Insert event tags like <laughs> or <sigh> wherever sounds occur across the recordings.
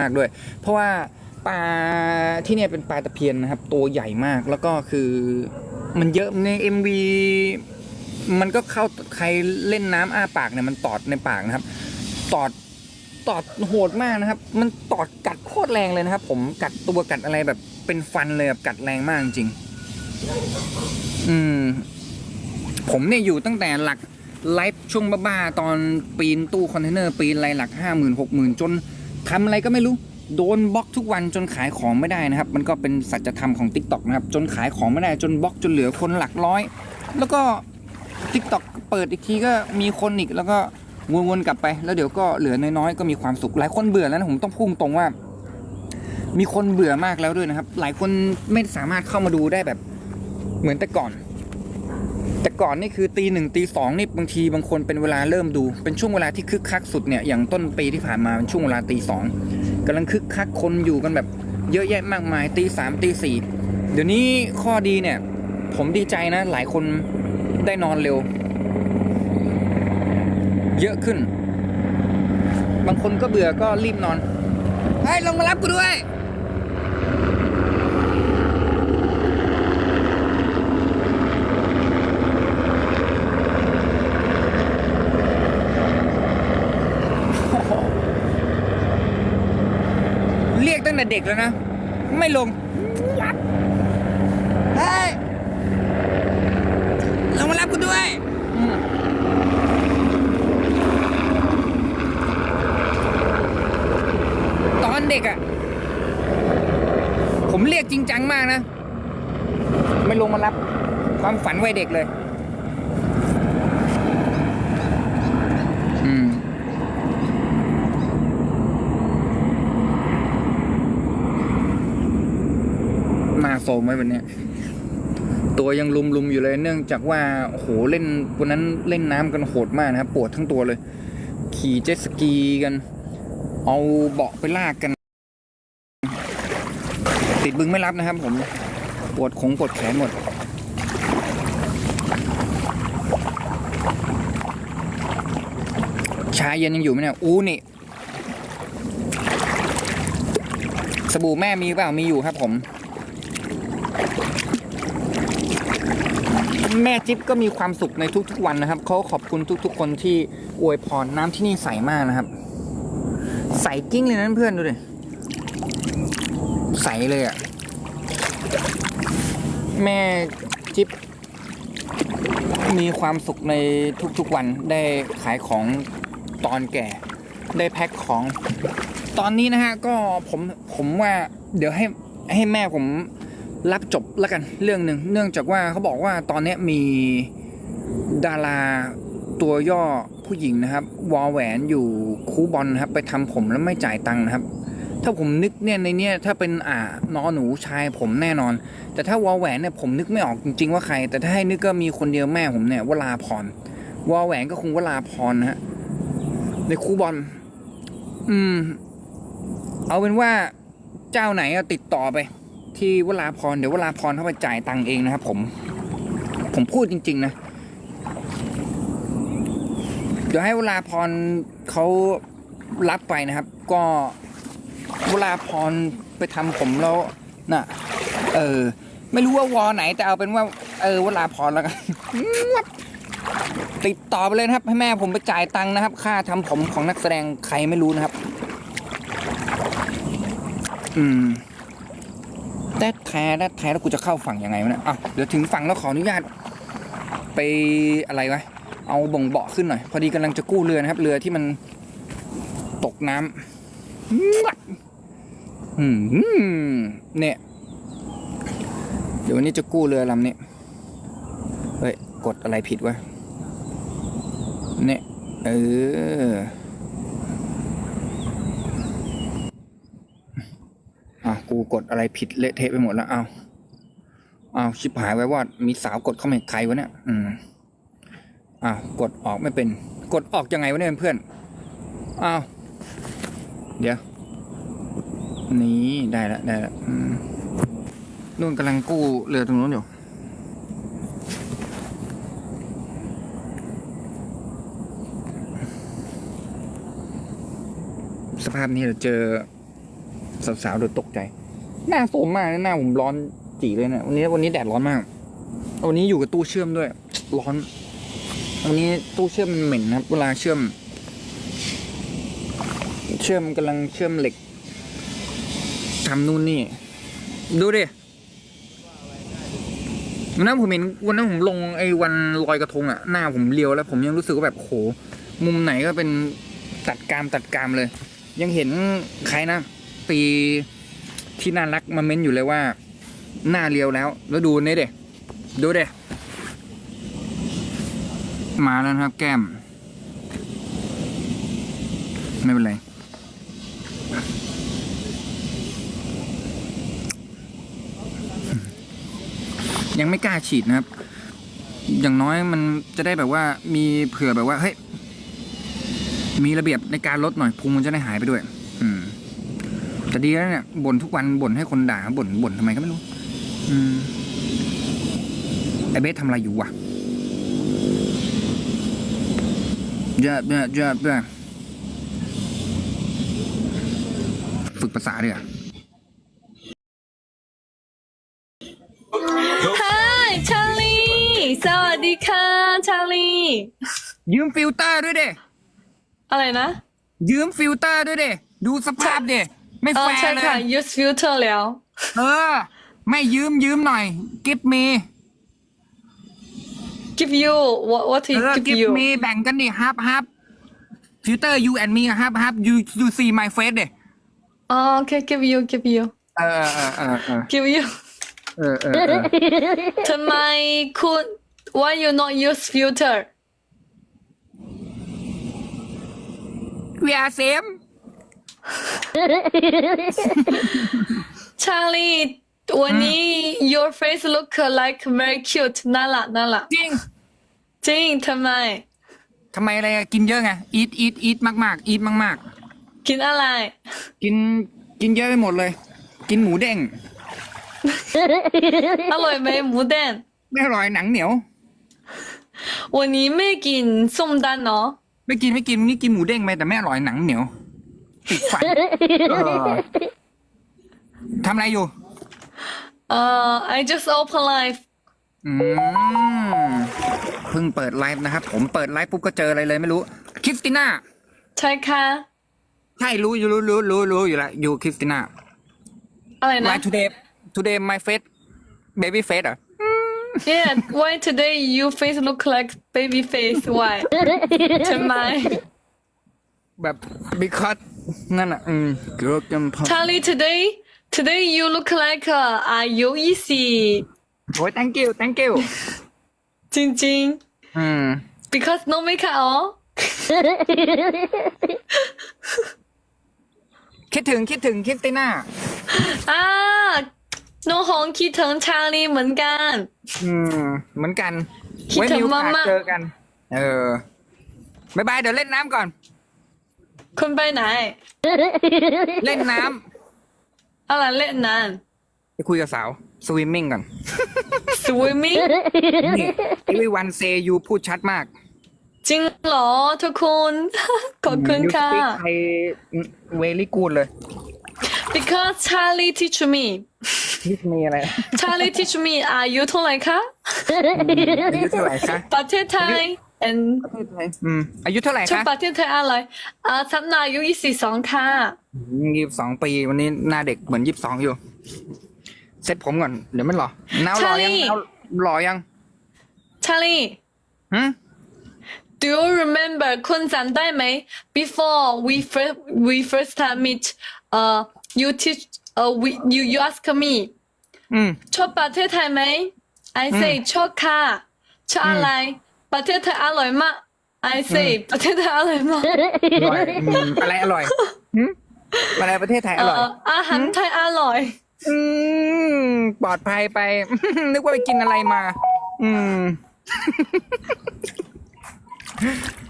มากด้วย เพราะว่าปลาที่เนี่ยเป็นปลาตะเพียนนะครับ ตัวใหญ่มากแล้วก็คือมันเยอะใน MV มันก็เข้าใครเล่นน้ำอ้าปากเนี่ยมันตอดในปากนะครับ ตอดตอดโหดมากนะครับ มันตอดกัดโคตรแรงเลยนะครับ ผมกัดตัวกัดอะไรแบบเป็นฟันเลยแบบกัดแรงมากจริง อืม ผมเนี่ยอยู่ตั้งแต่หลักไลฟ์ช่วงบ้าๆตอนปีนตู้คอนเทนเนอร์ปีนอะไรหลักห้าหมื่นหกหมื่นจน ทำอะไรก็ไม่รู้โดนบล็อกทุกวันจนขายของไม่ได้นะครับ มันก็เป็นสัจธรรมของ t ิ k t o k นะครับ จนขายของไม่ได้จนบล็อกจนเหลือคนหลักร้อย แล้วก็ t ิ k t o k เปิดอีกทีก็มีคนอีกแล้วก็วนๆกลับไป แล้วเดี๋ยวก็เหลือน้อยๆก็มีความสุขหลายคนเบื่อแล้วนะผมต้องพูดตรงว่า มีคนเบื่อมากแล้วด้วยนะครับ หลายคนไม่สามารถเข้ามาดูได้แบบเหมือนแต่ก่อน แต่ก่อนนี่คือตีหนึ่งตีสองนี่บางทีบางคนเป็นเวลาเริ่มดู เป็นช่วงเวลาที่คึกคักสุดเนี่ยอย่างต้นปีที่ผ่านมาเป็นช่วงเวลาตีสองกำลังคึกคักคนอยู่กันแบบเยอะแยะมากมายตีสามตีสี่เดี๋ยวนี้ข้อดีเนี่ย ผมดีใจนะ หลายคนได้นอนเร็ว เยอะขึ้น บางคนก็เบื่อก็รีบนอนเฮ้ยลงมารับกูด้วย เรียกตั้ง แต่เด็กแล้วนะ ไม่ลงเฮ้ยลงมารับกูด้วยตอนเด็กอะ่ะ ผมเรียกจริงจังมากนะ ไม่ลงมารับความฝันวัยเด็กเลย อืม หน้าโซมไว้วันนี้ตัวยังลุมๆอยู่เลย เนื่องจากว่าโอ้โหเล่นวันนั้นเล่นน้ำกันโหดมากนะครับ ปวดทั้งตัวเลย ขี่เจ็ตสกีกัน เอาเบาะไปลากกัน ติดบึงไม่รับนะครับ ผมปวดขงปวดแขนหมดชาเย็นยังอยู่ไหมเนี่ย อู้นี่ สบู่แม่มีเปล่า มีอยู่ครับผม แม่จิ๊บก็มีความสุขในทุกๆวันนะครับเขาขอบคุณทุกๆ คนที่อวยพรน้ำที่นี่ใสมากนะครับ ใสกิ้งเลยนะเพื่อนดูดิใสเลยอะ่ะ แม่จิ๊บมีความสุขในทุกๆวันได้ขายของตอนแก่ ได้แพ็คของ ตอนนี้นะฮะก็ผมผมว่าเดี๋ยวให้ให้แม่ผม รับจบแล้วกันเรื่องหนึ่งเนื่องจากว่าเขาบอกว่าตอนนี้มีดาราตัวย่อผู้หญิงนะครับ วอแหวนอยู่คูบอลนะครับ ไปทำผมแล้วไม่จ่ายตังค์นะครับ ถ้าผมนึกเนี่ยในเนี้ยถ้าเป็นอ่านอหนูชายผมแน่นอน แต่ถ้าวอแหวนเนี่ยผมนึกไม่ออกจริง ๆ ว่าใคร แต่ถ้าให้นึกก็มีคนเดียวแม่ผมเนี่ยวลาพรวอแหวนก็คงวลาพรนะฮะในคูบอล อืม เอาเป็นว่าเจ้าไหนติดต่อไป ที่วลาพรเดี๋ยววลาพรเข้าไปจ่ายตังค์เองนะครับ ผม ผมพูดจริง ๆ นะ เดี๋ยวให้วลาพรเขารับไปนะครับ ก็วลาพรไปทำผมแล้วน่ะ เออ ไม่รู้ว่าวอไหนแต่เอาเป็นว่า เออวลาพรแล้วกันติดต่อไปเลยนะครับ ให้แม่ผมไปจ่ายตังค์นะครับ ค่าทำผมของนักแสดงใครไม่รู้นะครับ อืม แต่แท้แต่แท้แล้วกูจะเข้าฝั่งยังไงวะเนี่ยอะเดี๋ยวถึงฝั่งแล้วขออนุญาต ไปอะไรวะเอาบ่งเบาะขึ้นหน่อย พอดีกำลังจะกู้เรือนะครับ เรือที่มันตกน้ำอืมเนี่ย เดี๋ยววันนี้จะกู้เรือลำนี้เฮ้ยกดอะไรผิดวะเนี่ยเออ อะ กูกดอะไรผิดเละเทะไปหมดแล้วเอาเอาชิบหายไว้ว่ามีสาวกดเข้ามาใครวะเนี่ยอืมอ้าวกดออกไม่เป็น กดออกยังไงวะเนี่ยเพื่อนอ้าวเดี๋ยวนี่ได้ล้วได้ล้วอืมนู่นกำลังกู้เรือตรงนู้นอยู่สภาพนี้เราเจอ สาวๆเดี๋ยวตกใจ หน้าโสมมากหน้าผมร้อนจีเลยเนะวันนี้วันนี้แดดร้อนมากวันนี้อยู่กับตู้เชื่อมด้วย ร้อนวันนี้ตู้เชื่อมมันเหม็นครับ เวลาเชื่อม เชื่อมกำลังเชื่อมเหล็กทำนู่นนี่ ดูดิวันนั้นผมเห็นวันนั้นผมลงไอ้วันลอยกระทงอะหน้าผมเรียวแล้ว ผมยังรู้สึกว่าแบบโหมุมไหนก็เป็นตัดกามตัดกามเลย ยังเห็นใครนะ ปีที่น่ารักมาเม้นอยู่เลยว่า หน้าเรียวแล้ว แล้วดูนี่เด็ดูเด็มาแล้วครับแก้ม ไม่เป็นไร ยังไม่กล้าฉีดนะครับ อย่างน้อยมันจะได้แบบว่ามีเผื่อแบบว่า เฮ้ย มีระเบียบในการลดหน่อยพุงมันจะได้หายไปด้วย แต่ดีแล้วเนี่ยบ่นทุกวันบ่นให้คนด่าบ่นบ่นทำไมก็ไม่รู้ อืมไอเบสทำอะไรอยู่วะเยอะเยอะเยอะเยอะฝึกภาษาด้วยอะ Hi ชาลีสวัสดีค่ะชาลียืมฟิลเตอร์ด้วยเด้อะไรนะ ยืมฟิลเตอร์ด้วยเด้ดูสภาพเด้ ไม่เอแฟอใช่ร์เลค่ะ ย use filter แล้ว เออ ไม่ยืมยืมหน่อย กิฟมี give you what what เอ is อ give กิฟ you มีแบ่งกันดิฮับฮับฟิลเตอร์ you and me ฮับฮับ you you see my face เด้อ๋อ okay give you give you เออเออเออเออ give you เออเออเออทำไมคุณ why you not use filter we are same ชา ลีวันนี้ your face look like very cute น่ารักน่ารักจริงจริงทำไม ทำไมอะไรอะกินเยอะไง eat eat eat มากมากๆ eat มากมากกินอะไร ๆ กินกินเยอะไปหมดเลย กินหมูเด้งอร่อยไหมหมูแดงไม่อร่อยหนังเหนียว วันนี้ไม่กินส้มดันเนาะไม่กินไม่กินนี่กินหมูเด้งไปแต่ไม่อร่อยหนังเหนียว ติดฟันเออทำอะไรอยู่เอ่อ I just open live อืมเพิ่งเปิดไลฟ์นะครับ ผมเปิดไลฟ์ปุ๊บก็เจออะไรเลยไม่รู้ คริสติน่า ใช่ค่ะ ใช่รู้อยู่รู้รู้รู้รู้อยู่แล้วอยู่คริสติน่าอะไรนะ Why today today my face baby face เหรอ Yeah why today you face look like baby face why ทำไม แบบ because นั่นอะอืมเกือบจำพอ Charlie today today you look like 呃อายุยี่สิบโอ้ย thank you thank you จริง อืม ๆ because no makeup อ๋อคิดถึงคิดถึงคริสติน่าอ่าน้องหงคิดถึงชาลีเหมือนกัน อืม เหมือนกันคิดไว้ถึมีงโอกาสมากๆ เจอกัน เออบายบาย เดี๋ยวเล่นน้ำก่อน คุณไปไหน เล่นน้อะไรเล่นนั้นำไปคุยกับสาว สวิมมิ่งก่อน swimming นี่ everyone say you พูดชัดมากจริงเหรอทุกคน ขอบคุณ you ค่ะ speak Thai very good เลย because Charlie teach me ที่มีอะไร Charlie teach me อายุเท่าไหร่คะ อายุเท่าไหร่คะ ประเทศไทย and ประเทศไทยอืมอายุเท่าไหร่ชอบคะประเทศไทยอะไรอ่าฉันอายุยี่สิบสองค่ะยี่สิบสองปีวันนี้หน้าเด็กเหมือนยี่สิบสองอยู่ เซ็ตผมก่อน เดี๋ยวมันหล่อน้าวหล่อยังใช่น้าวหล่อยัง Charlie หืม do you remember คุณจำได้ไหม before we first we first time meet เอ่อ you teach เอ่อ we you you ask me อืม ชอบประเทศไทยไหม I say ชอบค่ะชอบอะไร ประเทศไทยอร่อยมาก I say ประเทศไทยอร่อยมากอร่อยอืมอะไรอร่อยหืมอะไรประเทศไทยอเอ่ร่อย ออาหารไทยอร่อย อืม ปลอดภัยไป นึกว่าไปกินอะไรมา อืม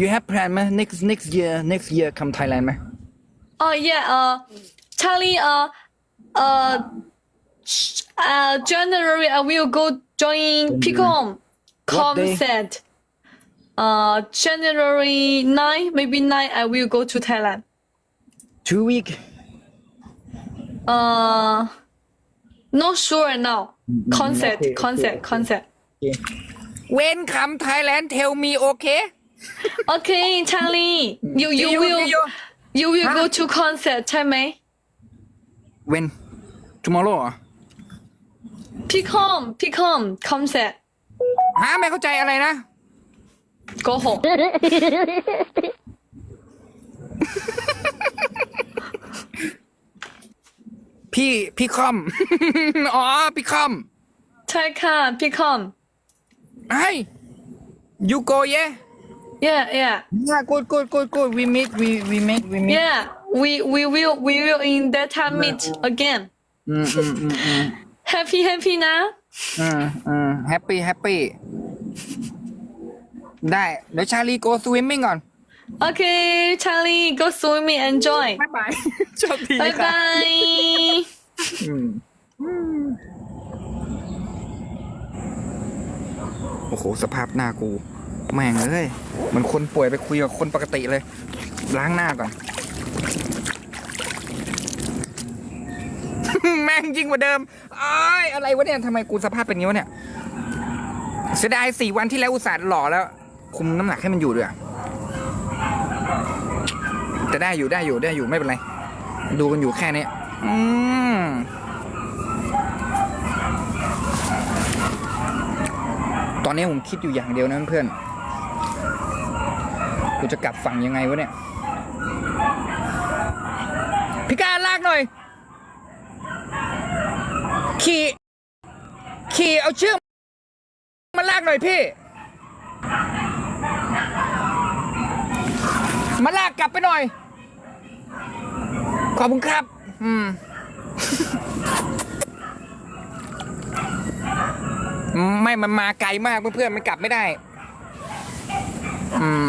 you have plan ไหม next next year next year come Thailand ไหม Oh yeah, uh, Charlie, uh, uh, sh- uh, January I will go join Picom What day? concert. Uh, January nine, maybe nine, I will go to Thailand. two week uh, not sure now. Concept, okay, okay, concept, okay. concept. เว้นคำไทยแลนด์เทลมีโอเค <laughs> Okay, Charlie, you you See you, will see you. you will Huh? go to concert, ใช่ไหม เว้น tomorrow เหรอ พี่คอมพี่คอม concert ฮะไม่เข้าใจอะไรนะ โกหก พี่พี่คอม อ๋อ พี่คอม ใช่ค่ะพี่คอม ไอ้ยูโกเย่ <laughs> <laughs> yeah yeah yeah good good good good we meet we we meet we meet yeah we we will we will in that time meet again อืมอืมอืมอืม happy happy นะ อืมอืม happy happy ได้เดี๋ยวชาลี go swimming ก่อน Okay Charlie go swimming enjoy บ๊ายบาย โชคดี bye ค่ะ bye อืมโอ้โห สภาพหน้ากู แม่งเลยเหมันคนป่วยไปคุยกับคนปกติเลย ล้างหน้าก่อน แม่งยิ่งกว่าเดิมอ้ายอะไรวะเนี่ยทำไมกูสภาพเป็นงี้วะเนี่ย เสียดายสี่วันที่แล้วอุตส่าห์หล่อแล้ว คุมน้ำหนักให้มันอยู่ด้วยอะแต่ได้อยู่ได้อยู่ได้อยู่ไม่เป็นไร ดูกันอยู่แค่นี้อืมตอนนี้ผมคิดอยู่อย่างเดียวนะเพื่อนๆกูจะกลับฝั่งยังไงวะเนี่ยพี่การลากหน่อย ขี่ ขี่เอาเชือกมาลากหน่อยพี่ มาลากกลับไปหน่อย ขอบคุณครับ อืม ไม่มันมาไกลมากเพื่อนๆมันกลับไม่ได้ อืม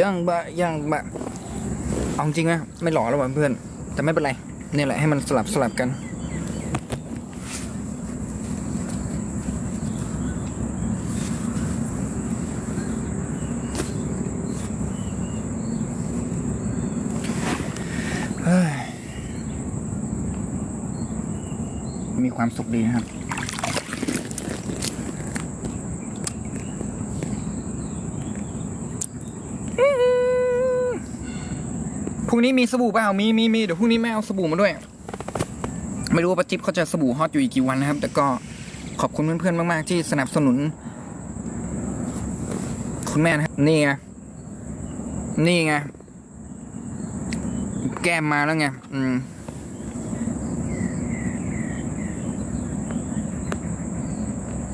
ยังบะยังบะเอาจริงนะไม่หล่อแล้วว่ะเพื่อนแต่ไม่เป็นไรนี่แหละให้มันสลับสลับกัน ความสุขดีนะครับ พรุ่งนี้มีสบู่เปล่า มีมีมีเดี๋ยวพรุ่งนี้แม่เอาสบู่มาด้วย ไม่รู้ว่าป้าจิ๊บเขาจะสบู่ฮอตอยู่อีกกี่วันนะครับ แต่ก็ขอบคุณเพื่อนๆมาก ๆ ที่สนับสนุน คุณแม่นะครับ นี่ไง นี่ไง แก้มมาแล้วไง อืม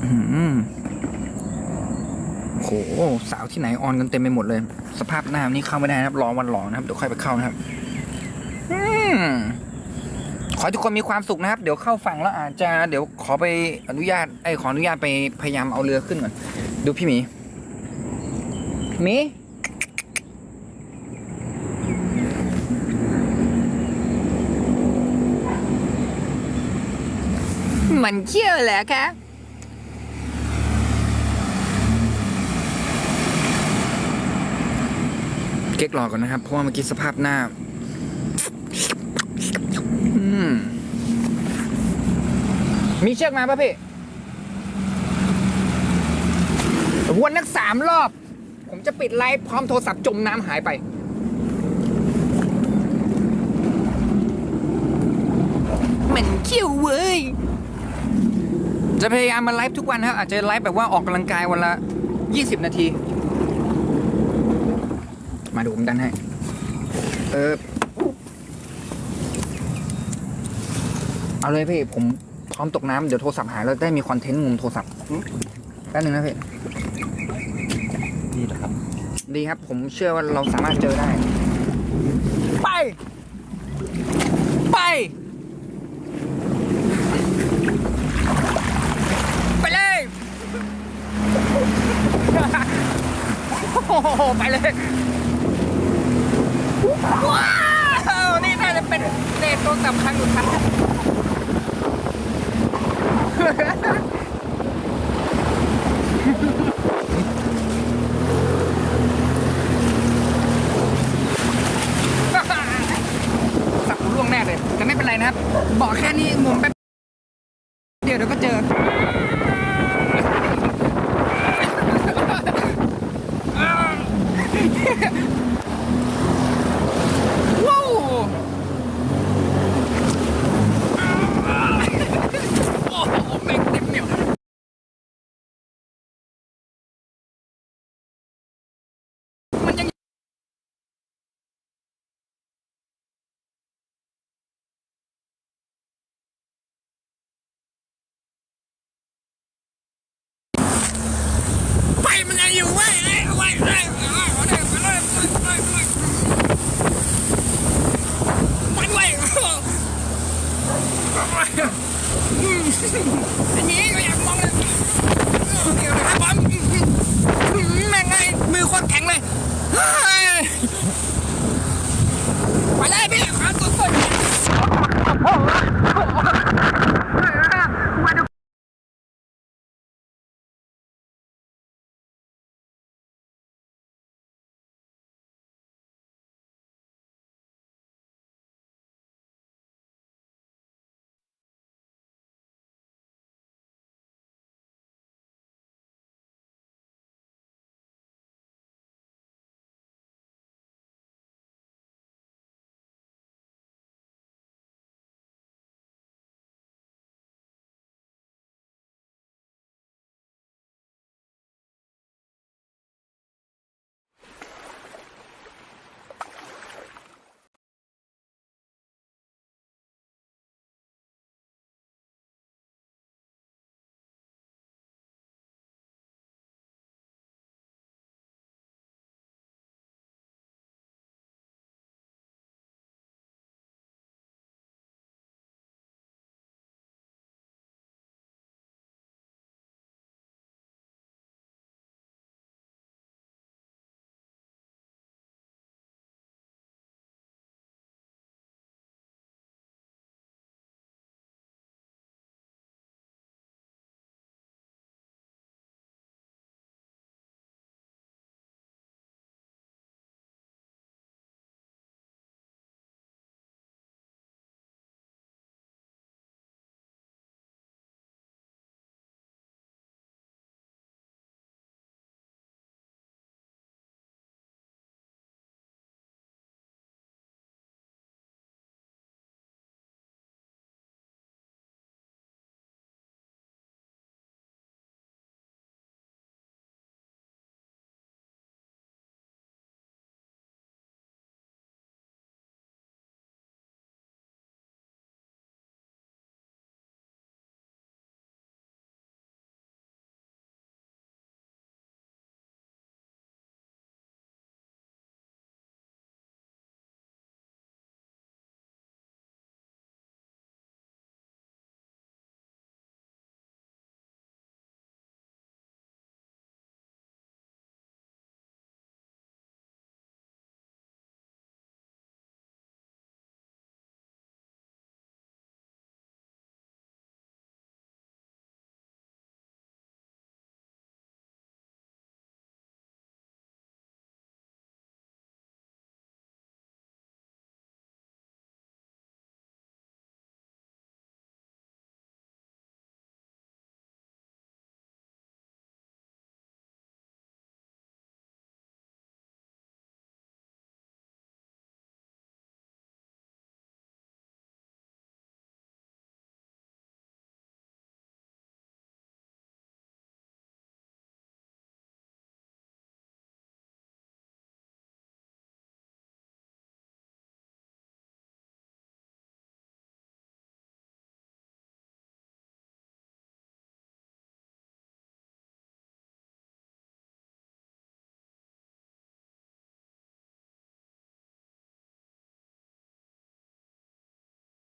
อืม โหสาวที่ไหนออนกันเต็มไปหมดเลย สภาพหน้านี่เข้าไม่ได้นะครับรอวันหลอนะครับเดี๋ยวค่อยไปเข้านะครับอขอทุกคนมีความสุขนะครับ เดี๋ยวเข้าฝั่งแล้วอาจจะเดี๋ยวขอไปอนุญาตไอ้ขออนุญาตไปพยายามเอาเรือขึ้นก่อนดูพี่หมีหมีมันเชี่ยวเหรอคะ เก๊กรอก่อนนะครับ เพราะว่าเมื่อกี้สภาพหน้าอืมมีเชือกมาป่ะพี่วนนักสามรอบ ผมจะปิดไลฟ์พร้อมโทรศัพท์จมน้ำหายไป เหม็นเขี้ยวเว้ย จะพยายามมาไลฟ์ทุกวันนะครับ อาจจะไลฟ์แบบว่าออกกำลังกายวันละ 20 นาที มาดูผมดันให้ เออ เอาเลยพี่ ผมพร้อมตกน้ำเดี๋ยวโทรศัพท์หายแล้วได้มีคอนเทนต์งมโทรศัพท์แป๊บนึงนะพี่นี่เหรอครับ ดีครับ ผมเชื่อว่าเราสามารถเจอได้ ไป ไป ไปเลย โอ้โห ไปเลย ว้าว นี่น่าจะ เป็นเดทโทรศัพท์ครั้งสุดท้ายสับหัวนะครับ บอกแค่นี้งมแป๊บ